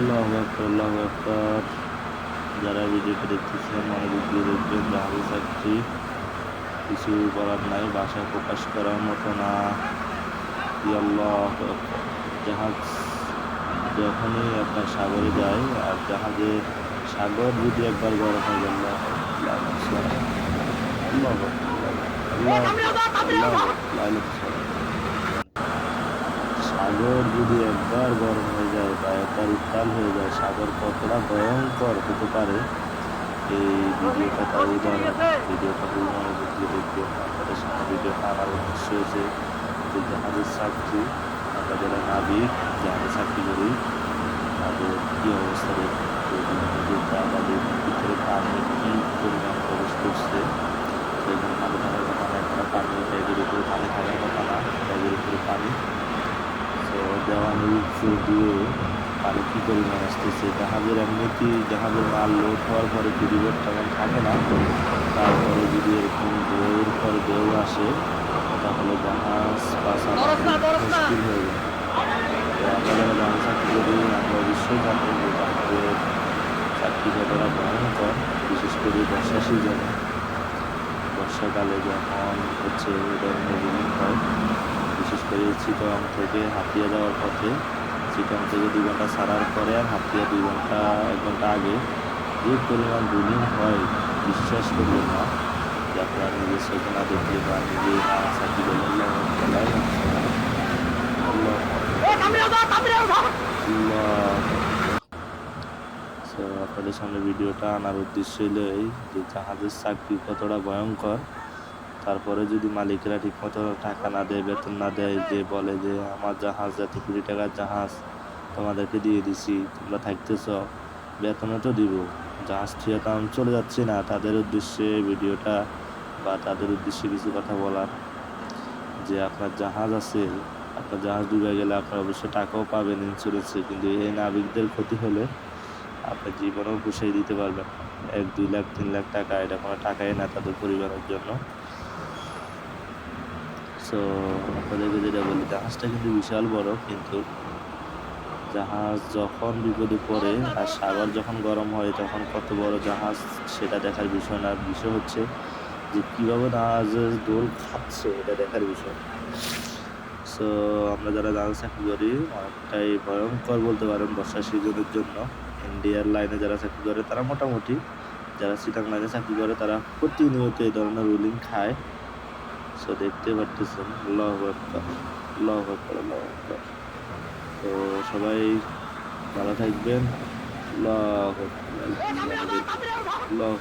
আল্লাহ আকবর যারা ভিডিওটা দেখতেছেন মনোযোগ দিয়ে দেখবেন জাহাজে চাকরি, কিছু বলার নাই ভাষা প্রকাশ করার মতো না জাহাজ যখনই আপনার সাগরে যায়, আর জাহাজের সাগর যদি একবার গরম হয়ে গেল আল্লাহ। আল্লাহ আল্লাহ আল্লাহ। সাগর যদি একবার গরম হয়ে যায় বা একবার উত্তাল হয়ে যায়, সাগর কতটা ভয়ঙ্কর হতে পারে? এই ভিডিওটা তার উদাহরণ ভিডিওটা খুব মনোযোগ দিয়ে দেখবে আপনাদের সামনে ভিডিওটা আমার উদ্দেশ্য হয়েছে যে জাহাজের চাকরি আমরা যারা নাবিক জাহাজে চাকরি করি, তাদের কী অবস্থা দেখবে আমাদের ভিতরে পানি কী পরিমাণ প্রবেশ করছে সেখানে পানি থাকার কথা না একটা পানি ব্যাগের উপরে পানি থাকার কথা না ব্যাগের উপরে পানি তো দেওয়ানির উপর দিয়ে পানি কী পরিমাণ আসতেছে? জাহাজের এমনিতেই জাহাজের মাল লোড হওয়ার পরে রিভার তেমন থাকে না? তারপরে যদি এরকম ঢেউর পর ঢেউ আসে তাহলে জাহাজ খুব মুশকিল হয়ে যায় যারা জাহাজ চাকরি করি আমরা অবশ্যই জানব যে জাহাজের চাকরি কতটা ভয়ঙ্কর বিশেষ করে বর্ষা সিজনে বর্ষাকালে যখন হচ্ছে রিলিং হয় বিশেষ করে চিটং থেকে হাতিয়া যাওয়ার পথে চিটং থেকে দুই ঘণ্টা ছাড়ার পরে আর হাতিয়া দুই ঘণ্টা এক ঘণ্টা আগে যে পরিমাণ রুলিং হয় বিশ্বাস করবেন না যে আপনারা নিজে চোখে না দেখলে বা নিজে না। চাকরি করলে So, আপনাদের সামনে ভিডিওটা আনার উদ্দেশ্য হলো এই যে জাহাজের চাকরি কতটা ভয়ঙ্কর। তারপরে যদি মালিকরা ঠিকমতো টাকা না দেয়, বেতন না দেয়, যে বলে যে আমার জাহাজ, এত কোটি টাকার জাহাজ তোমাদেরকে দিয়ে দিছি, তোমরা থাকতেছ, বেতনও তো দিব। জাহাজ থেকে তো আমি চলে যাচ্ছি না। তাদের উদ্দেশ্যে ভিডিওটা বা তাদের উদ্দেশ্যে কিছু কথা বলার। যে আপনার জাহাজ আছে, আপনার জাহাজ ডুবে গেলে আপনার অবশ্যই টাকাও পাবেন ইন্স্যুরেন্সে কিন্তু এই নাবিকদের ক্ষতি হলে আপনার জীবনেও পুষিয়ে দিতে পারবেন। এক, দুই লাখ, তিন লাখ টাকা, এটা কোনো টাকাই না তাদের পরিবারের জন্য। সো আপনাদেরকে যেটা বলি, জাহাজটা কিন্তু বিশাল বড়, কিন্তু জাহাজ যখন বিপদে পড়ে আর সাগর যখন গরম হয়, তখন কত বড় জাহাজ সেটা দেখার বিষয় না। বিষয় হচ্ছে যে কীভাবে জাহাজের দোল খাচ্ছে, এটা দেখার বিষয়। সো, আমরা যারা জাহাজ চাকরি করি, অনেকটাই ভয়ঙ্কর বলতে পারেন বর্ষা সিজনের জন্য। ইন্ডিয়ার লাইনে যারা চাকরি করে, তারা মোটামুটি, যারা সিটাং লাইনে চাকরি করে, তারা প্রতিনিয়ত এই ধরনের রুলিং খায়। সো দেখতে পারতেছেন, আল্লাহ আকবর আল্লাহ আকবর আল্লাহ আকবর। তো সবাই ভালো থাকবেন। আল্লাহ আল্লাহ